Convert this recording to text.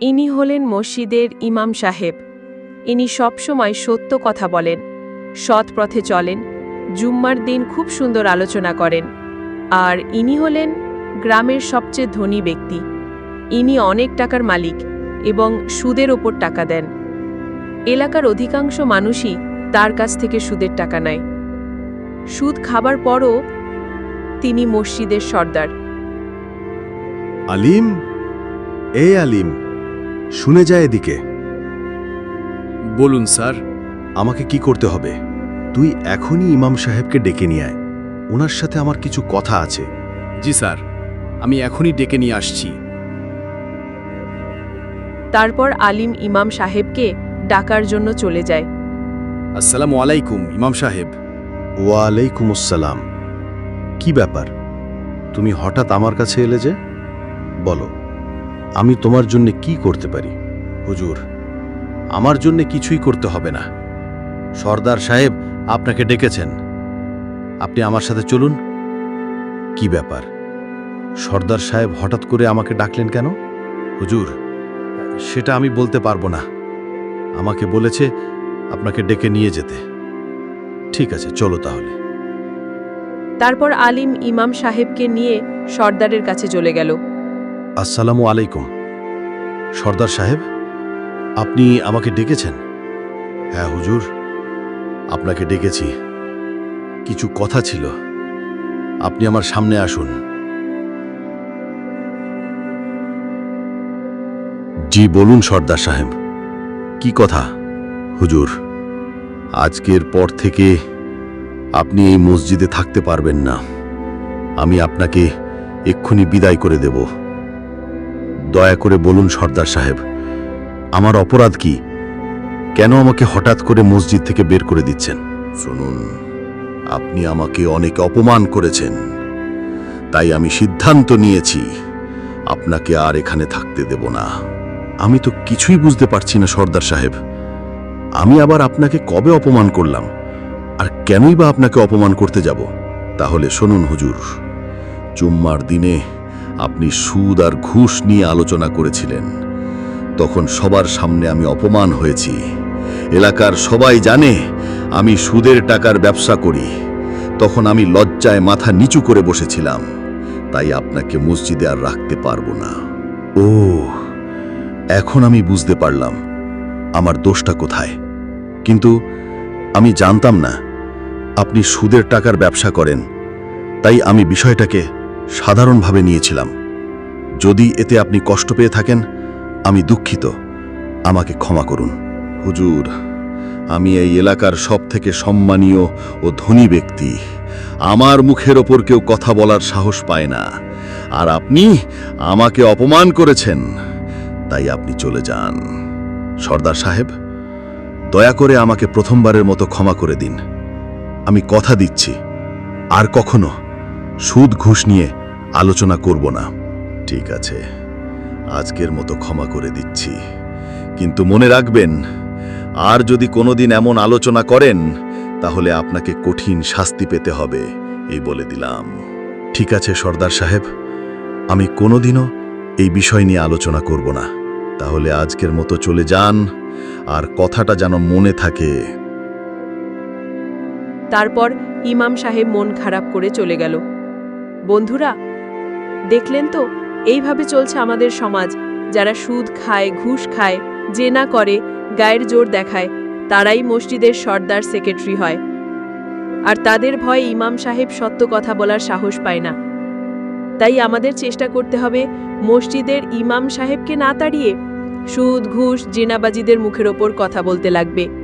ইনি হলেন মসজিদের ইমাম সাহেব। ইনি সবসময় সত্য কথা বলেন, সৎ পথে চলেন, জুম্মার দিন খুব সুন্দর আলোচনা করেন। আর ইনি হলেন গ্রামের সবচেয়ে ধনী ব্যক্তি। ইনি অনেক টাকার মালিক এবং সুদের ওপর টাকা দেন। এলাকার অধিকাংশ মানুষই তার কাছ থেকে সুদের টাকা নেয়। সুদ খাবার পরও তিনি মসজিদের সর্দার। আলিম? এ আলিম শুনে যায় এদিকে। বলুন স্যার। আমাকে কি করতে হবে? তুই এখনই ইমাম সাহেবকে ডেকে নিয়ে আয়। ওনার সাথে আমার কিছু কথা আছে। জি স্যার। আমি এখনই ডেকে নিয়ে আসছি। তারপর আলিম ইমাম সাহেবকে ডাকার জন্য চলে যায়। আসসালামু আলাইকুম ইমাম সাহেব। ওয়ালাইকুম আসসালাম কি ব্যাপার? তুমি হঠাৎ আমার কাছে এলে যে? বলো। আমি তোমার জন্য কি করতে পারি? হুজুর, আমার জন্য কিছুই করতে হবে না। সর্দার সাহেব আপনাকে ডেকেছেন। আপনি আমার সাথে চলুন। কি ব্যাপার? সর্দার সাহেব হঠাৎ করে আমাকে ডাকলেন কেন? হুজুর, সেটা আমি বলতে পারব না। আমাকে বলেছে আপনাকে ডেকে নিয়ে যেতে। ঠিক আছে, চলো তাহলে। তারপর আলিম ইমাম সাহেবকে নিয়ে সর্দারের কাছে চলে গেল। আসসালামু আলাইকুম। সর্দার সাহেব, আপনি আমাকে ডেকেছেন? হ্যাঁ হুজুর, আপনাকে ডেকেছি। কিছু কথা ছিল। আপনি আমার সামনে আসুন। জি, বলুন সর্দার সাহেব। কি কথা? হুজুর, আজকের পর থেকে আপনি এই মসজিদে থাকতে পারবেন না। আমি আপনাকে এক্ষুনি বিদায় করে দেব। দয়া করে বলুন সর্দার সাহেব আমার অপরাধ কি? কেন আমাকে হঠাৎ করে মসজিদ থেকে বের করে দিচ্ছেন? শুনুন আপনি আমাকে অনেক অপমান করেছেন তাই আমি সিদ্ধান্ত নিয়েছি আপনাকে আর এখানে থাকতে দেব না। আমি তো কিছুই বুঝতে পারছি না সর্দার সাহেব। আমি আবার আপনাকে কবে অপমান করলাম? আর কেনই বা আপনাকে অপমান করতে যাব? তাহলে শুনুন হুজুর জুম্মার দিনে আপনি সুদ আর ঘুষ নিয়ে আলোচনা করেছিলেন। তখন সবার সামনে আমি অপমান হয়েছি। এলাকার সবাই জানে আমি সুদের টাকার ব্যবসা করি। তখন আমি লজ্জায় মাথা নিচু করে বসেছিলাম। তাই আপনাকে মসজিদে আর রাখতে পারব না। ও এখন আমি বুঝতে পারলাম আমার দোষটা কোথায়। কিন্তু আমি জানতাম না, আপনি সুদের টাকার ব্যবসা করেন। তাই আমি বিষয়টাকে সাধারণভাবে নিয়েছিলাম। যদি এতে আপনি কষ্ট পেয়ে থাকেন, আমি দুঃখিত। আমাকে ক্ষমা করুন। হুজুর, আমি এই এলাকার সব থেকে সম্মানীয় ও ধনী ব্যক্তি। আমার মুখের ওপর কেউ কথা বলার সাহস পায় না। আর আপনি আমাকে অপমান করেছেন, তাই আপনি চলে যান। সর্দার সাহেব, দয়া করে আমাকে প্রথমবারের মতো ক্ষমা করে দিন। আমি কথা দিচ্ছি, আর কখনো সুদ ঘুষ নিয়ে আলোচনা করব না। ঠিক আছে, আজকের মতো ক্ষমা করে দিচ্ছি। কিন্তু মনে রাখবেন, আর যদি কোনোদিন এমন আলোচনা করেন, তাহলে আপনাকে কঠিন শাস্তি পেতে হবে, এই বলে দিলাম। ঠিক আছে, সর্দার সাহেব, আমি কোনোদিনও এই বিষয় নিয়ে আলোচনা করব না। তাহলে আজকের মতো চলে যান, আর কথাটা যেন মনে থাকে। তারপর ইমাম সাহেব মন খারাপ করে চলে গেল। বন্ধুরা দেখলেন তো? এইভাবে চলছে আমাদের সমাজ। যারা সুদ খায়, ঘুষ খায়, জেনা করে, গায়ের জোর দেখায়, তারাই মসজিদের সর্দার সেক্রেটারি হয়। আর তাদের ভয়ে ইমাম সাহেব সত্য কথা বলার সাহস পায় না। তাই আমাদের চেষ্টা করতে হবে মসজিদের ইমাম সাহেবকে না তাড়িয়ে সুদ, ঘুষ, জেনাবাজিদের মুখের ওপর কথা বলতে লাগবে।